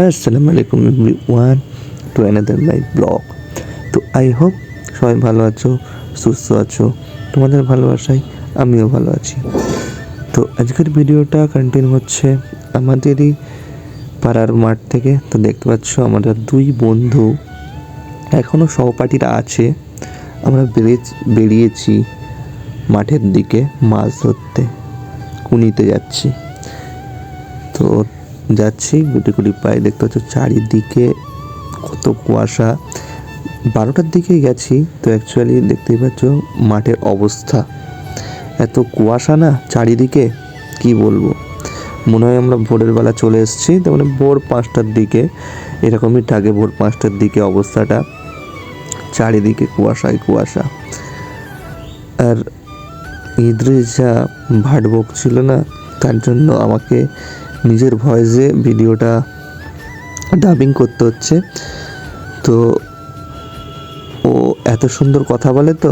আসসালামু আলাইকুম one to another my blog তো আই হোপ সবাই ভালো আছো, সুস্থ আছো, তোমাদের ভালোবাসায় আমিও ভালো আছি। তো আজকের ভিডিওটা কন্টিনিউ হচ্ছে আমাদেরই পাড়ার মাঠ থেকে। তো দেখতে পাচ্ছ আমাদের দুই বন্ধু এখনও সহপাঠীরা আছে। আমরা বেরিয়ে বেরিয়েছি মাঠের দিকে মাছ ধরতে, কুনিতে যাচ্ছি। তো যাচ্ছি, গুটি গুটি পায়ে দেখতে পাচ্ছ চারিদিকে কত কুয়াশা। বারোটার দিকেই গেছি, তো অ্যাকচুয়ালি দেখতেই পাচ্ছ মাঠের অবস্থা। এত কুয়াশা না চারিদিকে, কি বলব? মনে হয় আমরা ভোরের বেলা চলে এসেছি, তার মানে ভোর পাঁচটার দিকে, এরকমই থাকে ভোর পাঁচটার দিকে অবস্থাটা। চারিদিকে কুয়াশায় কুয়াশা। আর ইদ্রিস যা ভাট ছিল না, তার জন্য আমাকে নিজের ভয়েসে ভিডিওটা ডাবিং করতে হচ্ছে। তো ও এত সুন্দর কথা বলে তো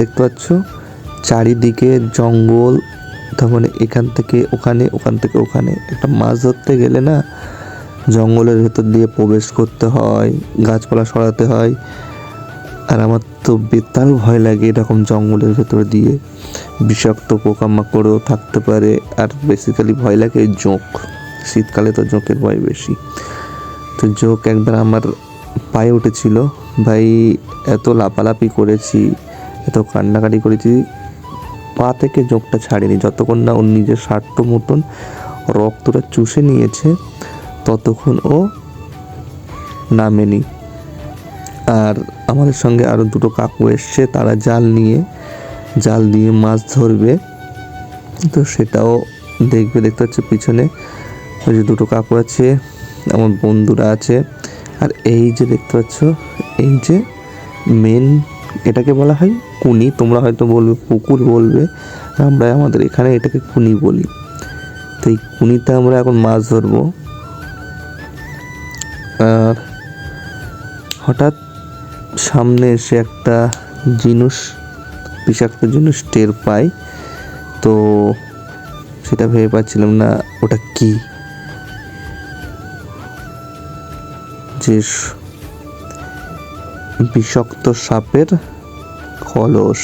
দেখতে পাচ্ছ, চারিদিকে জঙ্গল, তার মানে এখান থেকে ওখানে, ওখান থেকে ওখানে। একটা মাছ ধরতে গেলে না, জঙ্গলের ভেতর দিয়ে প্রবেশ করতে হয়, গাছপালা সরাতে হয় আর আমার তো বেতাল ভয় লাগে এরকম জঙ্গলের ভেতর দিয়ে। বিষাক্ত পোকামাকড়ও থাকতে পারে আর বেসিক্যালি ভয় লাগে জোঁক। শীতকালে তো জোঁকের ভয় বেশি। তো জোঁক একবার আমার পায়ে উঠেছিল। ভাই, এত লাপালাপি করেছি, এত কান্নাকাটি করেছি, পা থেকে জোঁকটা ছাড়েনি। যতক্ষণ না ওর নিজের স্বার্থ মতন রক্তটা চুষে নিয়েছে, ততক্ষণ ও নামেনি। আর আমাদের সঙ্গে আরও দুটো কাকু এসছে, তারা জাল নিয়ে, জাল দিয়ে মাছ ধরবে। তো সেটাও দেখবে, দেখতে হচ্ছে পিছনে ওই যে দুটো কাকু আছে, আমার বন্ধুরা আছে। আর এই যে দেখতে পাচ্ছ, এই যে মেন এটাকে বলা হয় কুনি, তোমরা হয়তো বলবে, পুকুর বলবে, আমরা আমাদের এখানে এটাকে কুনি বলি। তো এই কুনিতে আমরা এখন মাছ ধরবো। আর হঠাৎ সামনে এসে একটা জিনিস, বিষাক্ত জিনিস টের পাই। তো সেটা ভেবে পাচ্ছিলাম না ওটা কি। যে বিষাক্ত সাপের খলস।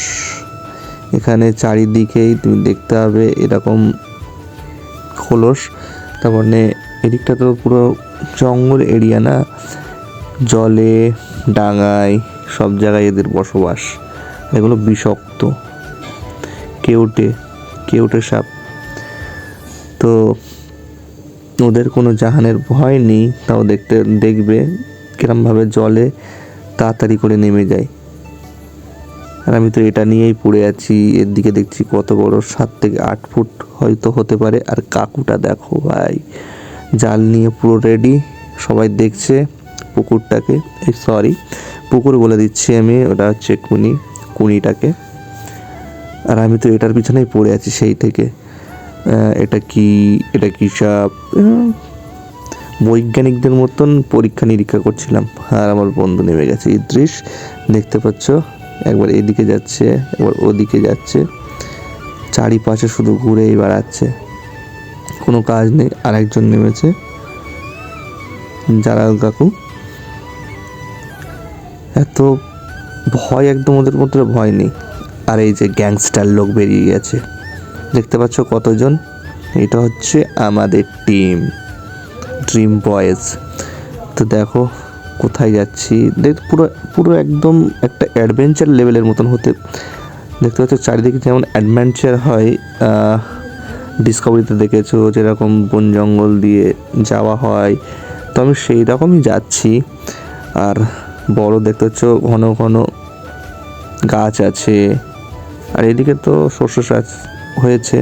এখানে চারিদিকেই তুমি দেখতে হবে এরকম খোলস। তার মানে এদিকটা তো পুরো জঙ্গল এরিয়া না। জলে ডাঙায় সব জায়গায় এদের বসবাস। এগুলো বিষাক্ত। কেউটে কেউটে সাপ। তো ওদের কোনো জাহানের ভয় নেই, তাও দেখতে, দেখবে কিরমভাবে জলে তাড়াতাড়ি করে নেমে যায়। আর আমি তো এটা নিয়েই পড়ে আছি, এর দিকে দেখছি কত বড় সাত থেকে আট ফুট হয়তো হতে পারে। আর কাকুটা দেখো ভাই, জাল নিয়ে পুরো রেডি সবাই দেখছে। পুকুরটাকে সরি পুকুর বলে দিচ্ছি আমি ওটা হচ্ছে কুনি কুনিটাকে। আর আমি তো এটার পিছনেই পড়ে আছি সেই থেকে। এটা কি এটা কি আহ, বৈজ্ঞানিকদের মতন পরীক্ষা নিরীক্ষা করছিলাম আর আমার বন্ধু নেমে গেছে। ইদ্রিস দেখতে পাচ্ছ? একবার এদিকে যাচ্ছে একবার ওদিকে যাচ্ছে। চারিপাশে শুধু ঘুরেই বেড়াচ্ছে কোনো কাজ নেই আরেকজন নেমেছে। জালাল কাকু। এত ভয় একদম ওদের মধ্যে ভয় নেই। আর এই যে গ্যাংস্টার লোক বেরিয়ে গেছে। দেখতে পাচ্ছ কতজন? এটা হচ্ছে আমাদের টিম, ড্রিম বয়েজ। তো দেখো কোথায় যাচ্ছি। দেখ, পুরো পুরো একদম একটা অ্যাডভেঞ্চার লেভেলের মতন হতে, দেখতে পাচ্ছ চারিদিকে যেমন অ্যাডভেঞ্চার হয় ডিসকভারিতে দেখেছ যেরকম বন জঙ্গল দিয়ে যাওয়া হয়। তো আমি সেই রকমই যাচ্ছি। আর বড় দেখতে পাচ্ছ ঘন ঘন গাছ আছে। আর এদিকে তো শস্য চাষ হয়েছে।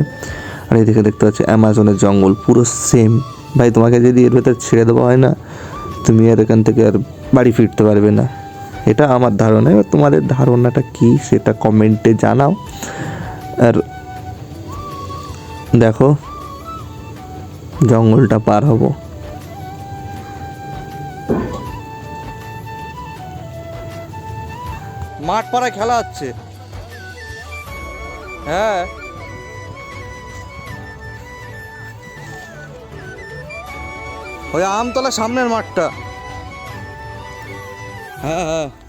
আর এদিকে দেখতে পাচ্ছি অ্যামাজনের জঙ্গল, পুরো সেম ভাই, তোমাকে যদি এর ভেতর ছেড়ে দেওয়া হয় না, তুমি আর এখান থেকে আর বাড়ি ফিরতে পারবে না। এটা আমার ধারণা। এবার তোমাদের ধারণাটা কি সেটা কমেন্টে জানাও। আর দেখো, জঙ্গলটা পার হব। মাঠ পাড়ায় খেলা হচ্ছে। হ্যাঁ। ওই আমতলা সামনের মাঠটা। হ্যাঁ হ্যাঁ।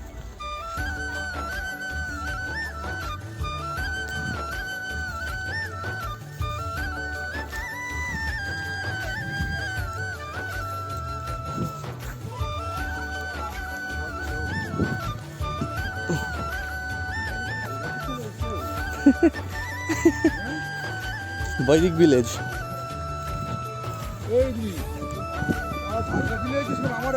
বৈদিক ভিলেজ এই আমার